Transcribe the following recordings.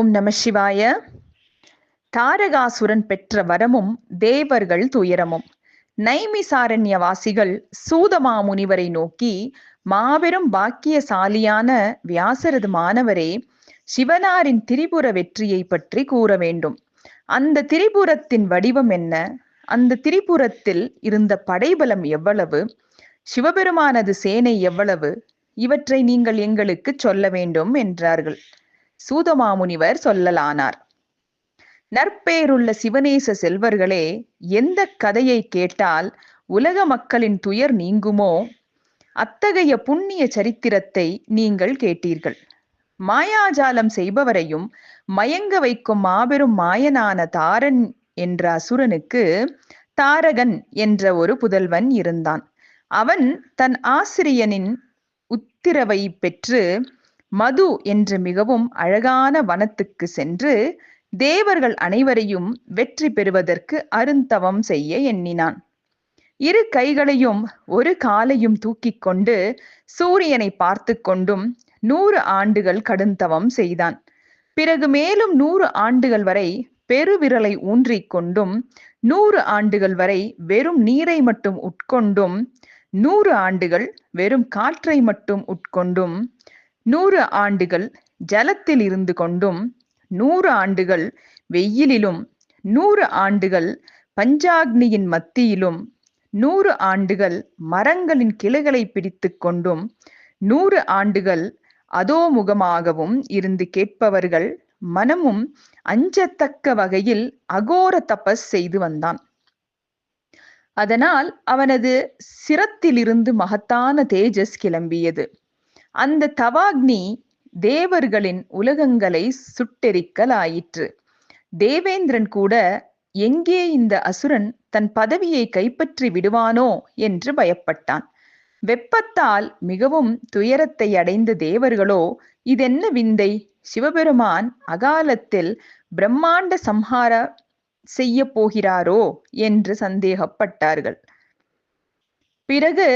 ஓம் நம சிவாய. தாரகாசுரன் பெற்ற வரமும் தேவர்கள் துயரமும். நைமிசாரண்யவாசிகள் சூதமாமுனிவரை நோக்கி மாபெரும் பாக்கியசாலியான வியாசரது மாணவரே சிவனாரின் திரிபுர வெற்றியை பற்றி கூற வேண்டும். அந்த திரிபுரத்தின் வடிவம் என்ன? அந்த திரிபுரத்தில் இருந்த படைபலம் எவ்வளவு? சிவபெருமானது சேனை எவ்வளவு? இவற்றை நீங்கள் எங்களுக்கு சொல்ல வேண்டும் என்றார்கள். சூதமாமுனிவர் சொல்லலானார். நற்பேருள்ள சிவநேச செல்வர்களே எந்த கதையை கேட்டால் உலக மக்களின் துயர் நீங்குமோ அத்தகைய புண்ணிய சரித்திரத்தை நீங்கள் கேட்டீர்கள். மாயாஜாலம் செய்பவரையும் மயங்க வைக்கும் மாபெரும் மாயனான தாரன் என்ற அசுரனுக்கு தாரகன் என்ற ஒரு புதல்வன் இருந்தான். அவன் தன் ஆசிரியனின் உத்திரவை பெற்று மது என்ற மிகவும் அழகான வனத்துக்கு சென்று தேவர்கள் அனைவரையும் வெற்றி பெறுவதற்கு அருந்தவம் செய்ய எண்ணினான். இரு கைகளையும் ஒரு காலையும் தூக்கி கொண்டு சூரியனை பார்த்து கொண்டும் நூறு ஆண்டுகள் கடுந்தவம் செய்தான். பிறகு மேலும் நூறு ஆண்டுகள் வரை பெருவிரலை ஊன்றிக் கொண்டும் நூறு ஆண்டுகள் வரை வெறும் நீரை மட்டும் உட்கொண்டும் நூறு ஆண்டுகள் வெறும் காற்றை மட்டும் உட்கொண்டும் நூறு ஆண்டுகள் ஜலத்தில் இருந்து கொண்டும் நூறு ஆண்டுகள் வெயிலிலும் நூறு ஆண்டுகள் பஞ்சாக்னியின் மத்தியிலும் நூறு ஆண்டுகள் மரங்களின் கிளைகளை பிடித்து கொண்டும் நூறு ஆண்டுகள் அதோமுகமாகவும் இருந்து கேட்பவர்கள் மனமும் அஞ்சத்தக்க வகையில் அகோர தபஸ் செய்து வந்தான். அதனால் அவனது சிரத்திலிருந்து மகத்தான தேஜஸ் கிளம்பியது. அந்த தவாக்னி தேவர்களின் உலகங்களை சுட்டெரிக்கலாயிற்று. தேவேந்திரன் கூட எங்கே இந்த அசுரன் தன் பதவியை கைப்பற்றி விடுவானோ? என்று பயப்பட்டான். வெப்பத்தால் மிகவும் துயரத்தை அடைந்த தேவர்களோ இதென்ன விந்தை? சிவபெருமான் அகாலத்தில் பிரம்மாண்ட சம்ஹார செய்ய போகிறாரோ? என்று சந்தேகப்பட்டார்கள். பிறகு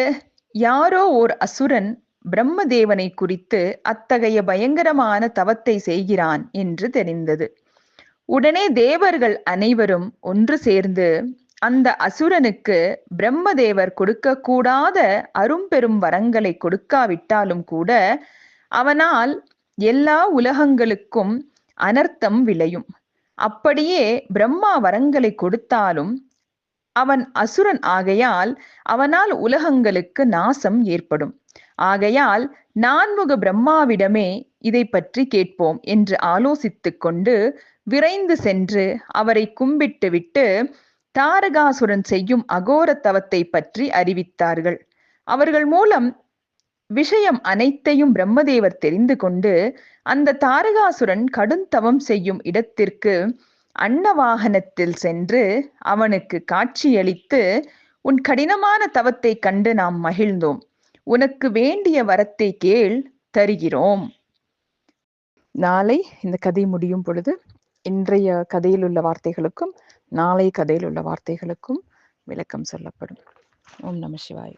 யாரோ ஓர் அசுரன் பிரம்மதேவனை குறித்து அத்தகைய பயங்கரமான தவத்தை செய்கிறான் என்று தெரிந்தது. உடனே தேவர்கள் அனைவரும் ஒன்று சேர்ந்து அந்த அசுரனுக்கு பிரம்மதேவர் கொடுக்க கூடாத அரும்பெரும் வரங்களை கொடுக்காவிட்டாலும் கூட அவனால் எல்லா உலகங்களுக்கும் அனர்த்தம் விளையும். அப்படியே பிரம்மா வரங்களை கொடுத்தாலும் அவன் அசுரன் ஆகையால் அவனால் உலகங்களுக்கு நாசம் ஏற்படும். ஆகையால் நான்முக பிரம்மாவிடமே இதை பற்றி கேட்போம் என்று ஆலோசித்து கொண்டு விரைந்து சென்று அவரை கும்பிட்டு விட்டு தாரகாசுரன் செய்யும் அகோர தவத்தை பற்றி அறிவித்தார்கள். அவர்கள் மூலம் விஷயம் அனைத்தையும் பிரம்மதேவர் தெரிந்து கொண்டு அந்த தாரகாசுரன் கடுந்தவம் செய்யும் இடத்திற்கு அன்னவாகனத்தில் சென்று அவனுக்கு காட்சியளித்து உன் கடினமான தவத்தை கண்டு நாம் மகிழ்ந்தோம். உனக்கு வேண்டிய வரத்தை கேள் தருகிறோம். நாளை இந்த கதை முடியும் பொழுது இன்றைய கதையில் உள்ள வார்த்தைகளுக்கும் நாளை கதையில் உள்ள வார்த்தைகளுக்கும் விளக்கம் சொல்லப்படும். ஓம் நம சிவாய்.